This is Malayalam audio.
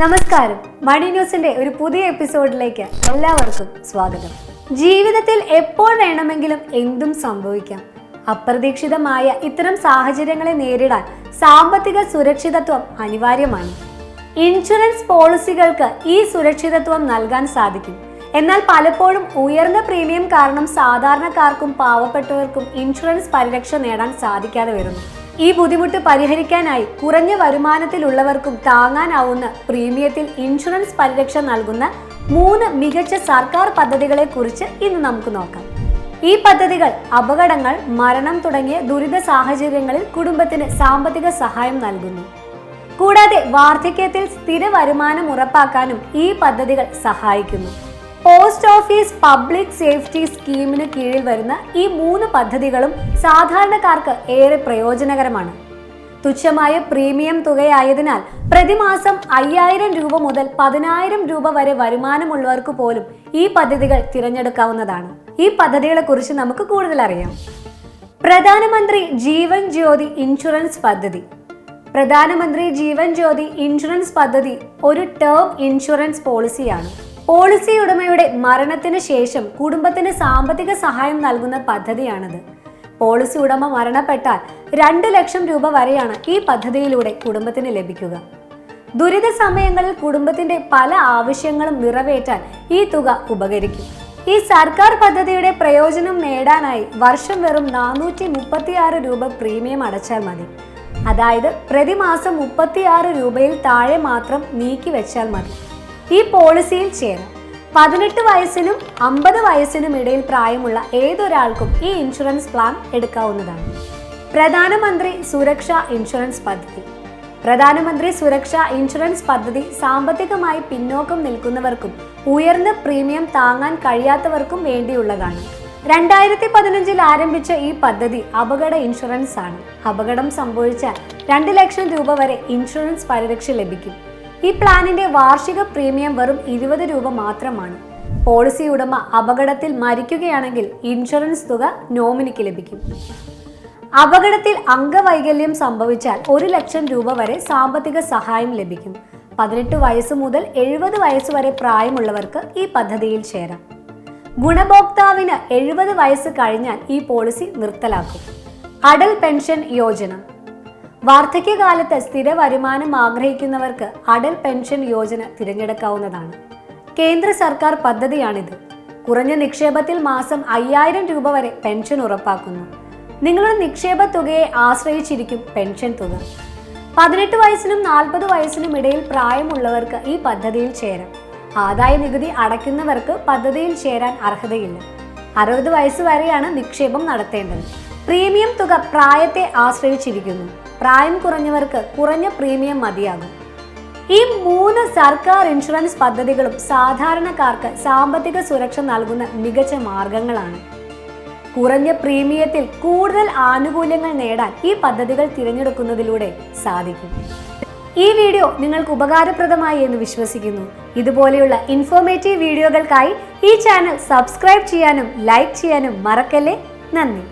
നമസ്കാരം. മണി ന്യൂസിന്റെ ഒരു പുതിയ എപ്പിസോഡിലേക്ക് എല്ലാവർക്കും സ്വാഗതം. ജീവിതത്തിൽ എപ്പോൾ വേണമെങ്കിലും എന്തും സംഭവിക്കാം. അപ്രതീക്ഷിതമായ ഇത്തരം സാഹചര്യങ്ങളെ നേരിടാൻ സാമ്പത്തിക സുരക്ഷിതത്വം അനിവാര്യമാണ്. ഇൻഷുറൻസ് പോളിസികൾക്ക് ഈ സുരക്ഷിതത്വം നൽകാൻ സാധിക്കും. എന്നാൽ പലപ്പോഴും ഉയർന്ന പ്രീമിയം കാരണം സാധാരണക്കാർക്കും പാവപ്പെട്ടവർക്കും ഇൻഷുറൻസ് പരിരക്ഷ നേടാൻ സാധിക്കാതെ വരുന്നു. ഈ ബുദ്ധിമുട്ട് പരിഹരിക്കാനായി കുറഞ്ഞ വരുമാനത്തിലുള്ളവർക്കും താങ്ങാനാവുന്ന പ്രീമിയത്തിൽ ഇൻഷുറൻസ് പരിരക്ഷ നൽകുന്ന മൂന്ന് മികച്ച സർക്കാർ പദ്ധതികളെ കുറിച്ച് ഇന്ന് നമുക്ക് നോക്കാം. ഈ പദ്ധതികൾ അപകടങ്ങൾ മരണം തുടങ്ങിയ ദുരിത സാഹചര്യങ്ങളിൽ കുടുംബത്തിന് സാമ്പത്തിക സഹായം നൽകുന്നു. കൂടാതെ വാർദ്ധക്യത്തിൽ സ്ഥിര വരുമാനം ഉറപ്പാക്കാനും ഈ പദ്ധതികൾ സഹായിക്കുന്നു. പോസ്റ്റ് ഓഫീസ് പബ്ലിക് സേഫ്റ്റി സ്കീമിന് കീഴിൽ വരുന്ന ഈ മൂന്ന് പദ്ധതികളും സാധാരണക്കാർക്ക് ഏറെ പ്രയോജനകരമാണ്. തുച്ഛമായ പ്രീമിയം തുകയായതിനാൽ പ്രതിമാസം അയ്യായിരം രൂപ മുതൽ പതിനായിരം രൂപ വരെ വരുമാനമുള്ളവർക്ക് പോലും ഈ പദ്ധതികൾ തിരഞ്ഞെടുക്കാവുന്നതാണ്. ഈ പദ്ധതികളെ കുറിച്ച് നമുക്ക് കൂടുതൽ അറിയാം. പ്രധാനമന്ത്രി ജീവൻ ജ്യോതി ഇൻഷുറൻസ് പദ്ധതി. പ്രധാനമന്ത്രി ജീവൻ ജ്യോതി ഇൻഷുറൻസ് പദ്ധതി ഒരു ടേം ഇൻഷുറൻസ് പോളിസിയാണ്. പോളിസി ഉടമയുടെ മരണത്തിന് ശേഷം കുടുംബത്തിന് സാമ്പത്തിക സഹായം നൽകുന്ന പദ്ധതിയാണിത്. പോളിസി ഉടമ മരണപ്പെട്ടാൽ രണ്ട് ലക്ഷം രൂപ വരെയാണ് ഈ പദ്ധതിയിലൂടെ കുടുംബത്തിന് ലഭിക്കുക. ദുരിത സമയങ്ങളിൽ കുടുംബത്തിന്റെ പല ആവശ്യങ്ങളും നിറവേറ്റാൻ ഈ തുക ഉപകരിക്കും. ഈ സർക്കാർ പദ്ധതിയുടെ പ്രയോജനം നേടാനായി വർഷം വെറും നാനൂറ്റി മുപ്പത്തിയാറ് രൂപ പ്രീമിയം അടച്ചാൽ മതി. അതായത് പ്രതിമാസം മുപ്പത്തിയാറ് രൂപയിൽ താഴെ മാത്രം നീക്കി വെച്ചാൽ മതി. ഈ പോളിസിയിൽ ചേരാം. പതിനെട്ട് വയസ്സിനും അമ്പത് വയസ്സിനും ഇടയിൽ പ്രായമുള്ള ഏതൊരാൾക്കും ഈ ഇൻഷുറൻസ് പ്ലാൻ എടുക്കാവുന്നതാണ്. പ്രധാനമന്ത്രി സുരക്ഷ ഇൻഷുറൻസ് പദ്ധതി. പ്രധാനമന്ത്രി സുരക്ഷ ഇൻഷുറൻസ് പദ്ധതി സാമ്പത്തികമായി പിന്നോക്കം നിൽക്കുന്നവർക്കും ഉയർന്ന പ്രീമിയം താങ്ങാൻ കഴിയാത്തവർക്കും വേണ്ടിയുള്ളതാണ്. രണ്ടായിരത്തി പതിനഞ്ചിൽ ആരംഭിച്ച ഈ പദ്ധതി അപകട ഇൻഷുറൻസ് ആണ് അപകടം സംഭവിച്ചാൽ രണ്ട് ലക്ഷം രൂപ വരെ ഇൻഷുറൻസ് പരിരക്ഷ ലഭിക്കും. ഈ പ്ലാനിന്റെ വാർഷിക പ്രീമിയം വെറും ഇരുപത് രൂപ മാത്രമാണ്. പോളിസി ഉടമ അപകടത്തിൽ മരിക്കുകയാണെങ്കിൽ ഇൻഷുറൻസ് തുക നോമിനിക്ക് ലഭിക്കും. അപകടത്തിൽ അംഗവൈകല്യം സംഭവിച്ചാൽ ഒരു ലക്ഷം രൂപ വരെ സാമ്പത്തിക സഹായം ലഭിക്കും. പതിനെട്ട് വയസ്സ് മുതൽ എഴുപത് വയസ്സ് വരെ പ്രായമുള്ളവർക്ക് ഈ പദ്ധതിയിൽ ചേരാം. ഗുണഭോക്താവിന് എഴുപത് വയസ്സ് കഴിഞ്ഞാൽ ഈ പോളിസി നിർത്തലാക്കും. അടൽ പെൻഷൻ യോജന. വാർദ്ധക്യകാലത്ത് സ്ഥിര വരുമാനം ആഗ്രഹിക്കുന്നവർക്ക് അടൽ പെൻഷൻ യോജന തിരഞ്ഞെടുക്കാവുന്നതാണ്. കേന്ദ്ര സർക്കാർ പദ്ധതിയാണിത്. കുറഞ്ഞ നിക്ഷേപത്തിൽ മാസം അയ്യായിരം രൂപ വരെ പെൻഷൻ ഉറപ്പാക്കുന്നു. നിങ്ങളുടെ നിക്ഷേപ തുകയെ ആശ്രയിച്ചിരിക്കും പെൻഷൻ തുക. പതിനെട്ട് വയസ്സിനും നാൽപ്പത് വയസ്സിനും ഇടയിൽ പ്രായമുള്ളവർക്ക് ഈ പദ്ധതിയിൽ ചേരാം. ആദായ നികുതി അടയ്ക്കുന്നവർക്ക് പദ്ധതിയിൽ ചേരാൻ അർഹതയില്ല. അറുപത് വയസ്സ് വരെയാണ് നിക്ഷേപം നടത്തേണ്ടത്. പ്രീമിയം തുക പ്രായത്തെ ആശ്രയിച്ചിരിക്കുന്നു. പ്രായം കുറഞ്ഞവർക്ക് കുറഞ്ഞ പ്രീമിയം മതിയാകും. ഈ മൂന്ന് സർക്കാർ ഇൻഷുറൻസ് പദ്ധതികളും സാധാരണക്കാർക്ക് സാമ്പത്തിക സുരക്ഷ നൽകുന്ന മികച്ച മാർഗങ്ങളാണ്. കുറഞ്ഞ പ്രീമിയത്തിൽ കൂടുതൽ ആനുകൂല്യങ്ങൾ നേടാൻ ഈ പദ്ധതികൾ തിരഞ്ഞെടുക്കുന്നതിലൂടെ സാധിക്കും. ഈ വീഡിയോ നിങ്ങൾക്ക് ഉപകാരപ്രദമായി എന്ന് വിശ്വസിക്കുന്നു. ഇതുപോലെയുള്ള ഇൻഫോർമേറ്റീവ് വീഡിയോകൾക്കായി ഈ ചാനൽ സബ്സ്ക്രൈബ് ചെയ്യാനും ലൈക്ക് ചെയ്യാനും മറക്കല്ലേ? നന്ദി.